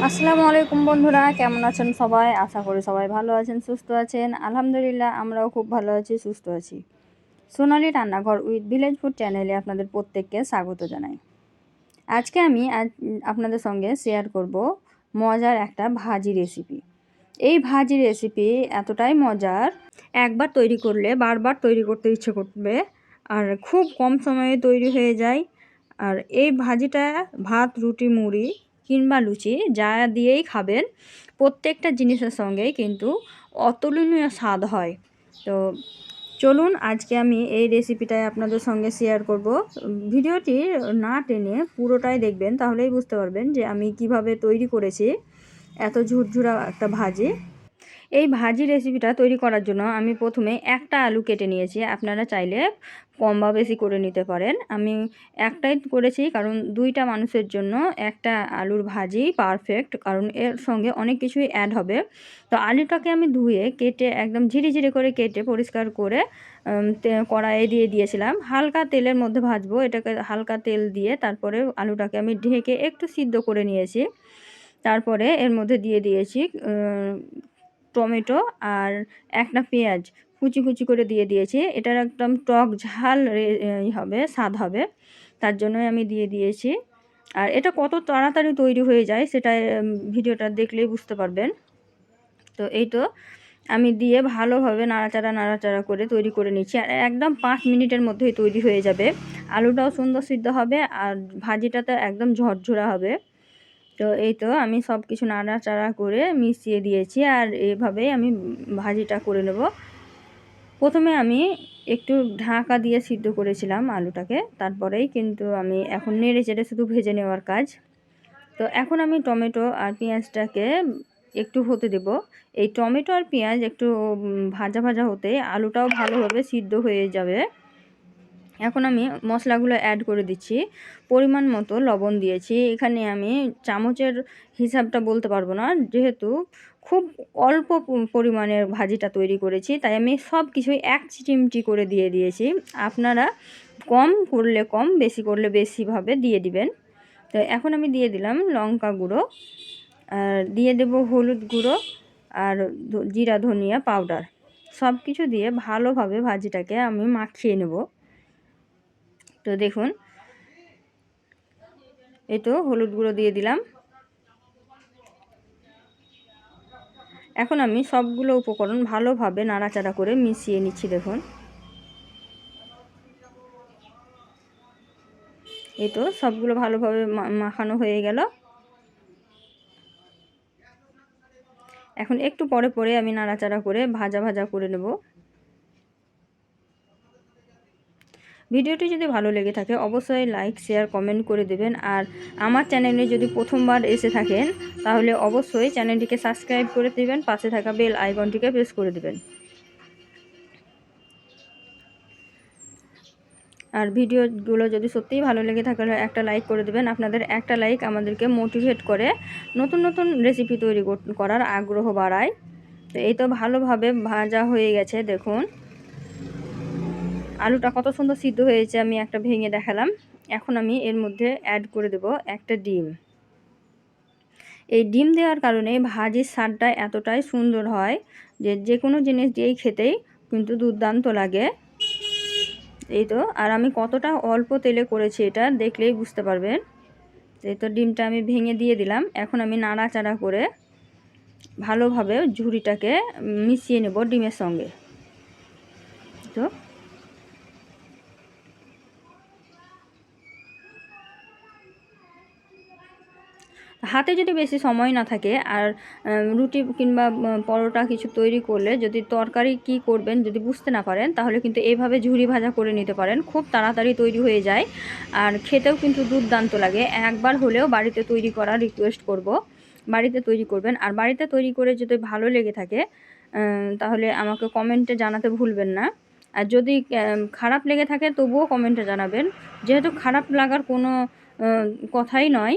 আসসালামু আলাইকুম বন্ধুরা, কেমন আছেন সবাই? আশা করি সবাই ভালো আছেন, সুস্থ আছেন। আলহামদুলিল্লাহ, আমরাও খুব ভালো আছি, সুস্থ আছি। সোনালি রান্নাঘর উইথ ভিলেজ ফুড চ্যানেলে আপনাদের প্রত্যেককে স্বাগত জানাই। আজকে আমি আজ আপনাদের সঙ্গে শেয়ার করব মজার একটা ভাজি রেসিপি এই ভাজি রেসিপি এতটাই মজার, একবার তৈরি করলে, বারবার তৈরি করতে ইচ্ছে করবে, আর খুব কম সময়ে তৈরি হয়ে যায়। আর এই ভাজিটা ভাত, রুটি, মুড়ি কিংবা লুচি যা দিয়েই খাবেন, প্রত্যেকটা জিনিসের সঙ্গেই কিন্তু অতুলনীয় স্বাদ হয়। তো চলুন আজকে আমি এই রেসিপিটাই আপনাদের সঙ্গে শেয়ার করব। ভিডিওটি না টেনে পুরোটাই দেখবেন, তাহলেই বুঝতে পারবেন যে আমি কীভাবে তৈরি করেছি, এত ঝুরঝুরা একটা ভাজি। এই ভাজি রেসিপিটা তৈরি করার জন্য আমি প্রথমে একটা আলু কেটে নিয়েছি। আপনারা চাইলে কম বা বেশি করে নিতে পারেন। আমি একটাই করেছি কারণ দুইটা মানুষের জন্য একটা আলুর ভাজি পারফেক্ট কারণ এর সঙ্গে অনেক কিছুই অ্যাড হবে। তো আলুটাকে আমি ধুয়ে কেটে একদম ঝিরি ঝিরি করে কেটে পরিষ্কার করে কড়াইয়ে দিয়ে দিয়েছিলাম। হালকা তেলের মধ্যে ভাজবো, এটাকে হালকা তেল দিয়ে তারপরে আলুটাকে আমি ঢেকে একটু সিদ্ধ করে নিয়েছি। তারপরে এর মধ্যে দিয়ে দিয়েছি টমেটো আর একটা পেঁয়াজ কুচি কুচি করে দিয়ে দিয়েছি। এটার একদম টক ঝাল হবে, স্বাদ হবে। তার জন্যই আমি দিয়ে দিয়েছি। আর এটা কত তাড়াতাড়ি তৈরি হয়ে যায় সেটা ভিডিওটা দেখলেই বুঝতে পারবেন। তো এই তো আমি দিয়ে ভালোভাবে নাড়াচাড়া নাড়াচাড়া করে তৈরি করে নিচ্ছি আর একদম পাঁচ মিনিটের মধ্যেই তৈরি হয়ে যাবে। আলুটাও সুন্দর সিদ্ধ হবে আর ভাজিটাতে একদম ঝরঝরা হবে। তো এই তো আমি সব কিছু নাড়াচাড়া করে মিশিয়ে দিয়েছি আর এভাবেই আমি ভাজিটা করে নেব। প্রথমে আমি একটু ঢাকা দিয়ে সিদ্ধ করেছিলাম আলুটাকে, তারপরেই কিন্তু আমি এখন নেড়ে চেড়ে শুধু ভেজে নেওয়ার কাজ। তো এখন আমি টমেটো আর পেঁয়াজটাকে একটু হতে দেব। এই টমেটো আর পেঁয়াজ একটু ভাজা ভাজা হতে আলুটাও ভালোভাবে সিদ্ধ হয়ে যাবে। এখন আমি মশলাগুলো অ্যাড করে দিচ্ছি। পরিমাণ মতো লবণ দিয়েছি। এখানে আমি চামচের হিসাবটা বলতে পারব না। যেহেতু খুব অল্প পরিমাণের ভাজিটা তৈরি করেছি, তাই আমি সব কিছুই এক চিমটি করে দিয়ে দিয়েছি। আপনারা কম করলে কম, বেশি করলে বেশিভাবে দিয়ে দিবেন। তো এখন আমি দিয়ে দিলাম লঙ্কা গুঁড়ো। আর দিয়ে দেব হলুদ গুঁড়ো আর জিরা, ধনিয়া পাউডার। সব কিছু দিয়ে ভালোভাবে ভাজিটাকে আমি মাখিয়ে নেব। তো দেখুন, এই তো হলুদ গুঁড়ো দিয়ে দিলাম। এখন আমি সবগুলো উপকরণ ভালোভাবে নাড়াচাড়া করে মিশিয়ে নিচ্ছি, দেখুন। এই তো সবগুলো ভালোভাবে মাখানো হয়ে গেল। এখন একটু পরে পরে আমি নাড়াচাড়া করে ভাজা ভাজা করে নেব। ভিডিওটি যদি ভালো লেগে থাকে, অবশ্যই লাইক শেয়ার কমেন্ট করে দেবেন। আর আমার চ্যানেলে যদি প্রথমবার এসে থাকেন, তাহলে অবশ্যই চ্যানেলটিকে সাবস্ক্রাইব করে দেবেন, পাশে থাকা বেল আইকনটিকে প্রেস করে দেবেন। আর ভিডিওগুলো যদি সত্যিই ভালো লেগে থাকে একটা লাইক করে দেবেন। আপনাদের একটা লাইক আমাদেরকে মোটিভেট করে নতুন নতুন রেসিপি তৈরি করার আগ্রহ বাড়ায়। তো এই তো ভালোভাবে ভাজা হয়ে গেছে, দেখুন। আলুটা কত সুন্দর সিদ্ধ হয়েছে আমি একটা ভেঙে দেখালাম। এখন আমি এর মধ্যে অ্যাড করে দেব একটা ডিম। এই ডিম দেওয়ার কারণে ভাজির স্বাদটা এতটাই সুন্দর হয় যে যে কোনো জিনিস দিয়েই খেতেই কিন্তু দুর্দান্ত লাগে। এই তো, আর আমি কতটা অল্প তেলে করেছি এটা দেখলেই বুঝতে পারবেন। এই তো ডিমটা আমি ভেঙে দিয়ে দিলাম। এখন আমি নাড়াচাড়া করে ভালোভাবে ঝুড়িটাকে মিশিয়ে নেব ডিমের সঙ্গে। তো হাতে যদি বেশি সময় না থাকে আর রুটি কিংবা পরোটা কিছু তৈরি করলে যদি তরকারি কি করবেন যদি বুঝতে না পারেন, তাহলে কিন্তু এইভাবে ঝুরি ভাজা করে নিতে পারেন। খুব তাড়াতাড়ি তৈরি হয়ে যায়। আর খেতেও কিন্তু দুর্দান্ত লাগে। একবার হলেও বাড়িতে তৈরি করার রিকোয়েস্ট করব। বাড়িতে তৈরি করবেন। আর বাড়িতে তৈরি করে যদি ভালো লেগে থাকে তাহলে আমাকে কমেন্টে জানাতে ভুলবেন না। আর যদি খারাপ লেগে থাকে তবুও কমেন্টে জানাবেন। যেহেতু খারাপ লাগার কোনো কথাই নয়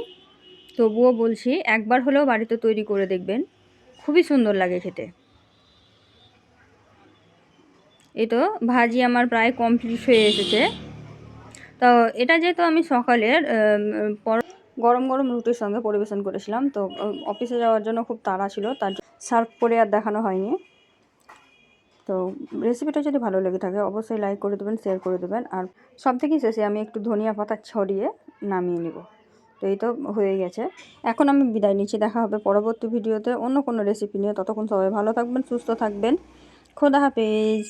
তবুও বলছি, একবার হলেও বাড়িতে তৈরি করে দেখবেন। খুবই সুন্দর লাগে খেতে। এই তো ভাজি আমার প্রায় কমপ্লিট হয়ে এসেছে। তো এটা যেহেতু আমি সকালের পর গরম গরম রুটির সঙ্গে পরিবেশন করেছিলাম, তো অফিসে যাওয়ার জন্য খুব তাড়া ছিল, তার সার্ভ করে আর দেখানো হয়নি। তো রেসিপিটা যদি ভালো লেগে থাকে, অবশ্যই লাইক করে দেবেন শেয়ার করে দেবেন, আর সব থেকে শেষে আমি একটু ধনিয়া পাতা ছড়িয়ে নামিয়ে নিব। তো এই তো হয়ে গেছে। এখন আমি বিদায় নিচ্ছি, দেখা হবে পরবর্তী ভিডিওতে অন্য কোনো রেসিপি নিয়ে। ততক্ষণ সবাই ভালো থাকবেন, সুস্থ থাকবেন। খোদা হাফেজ।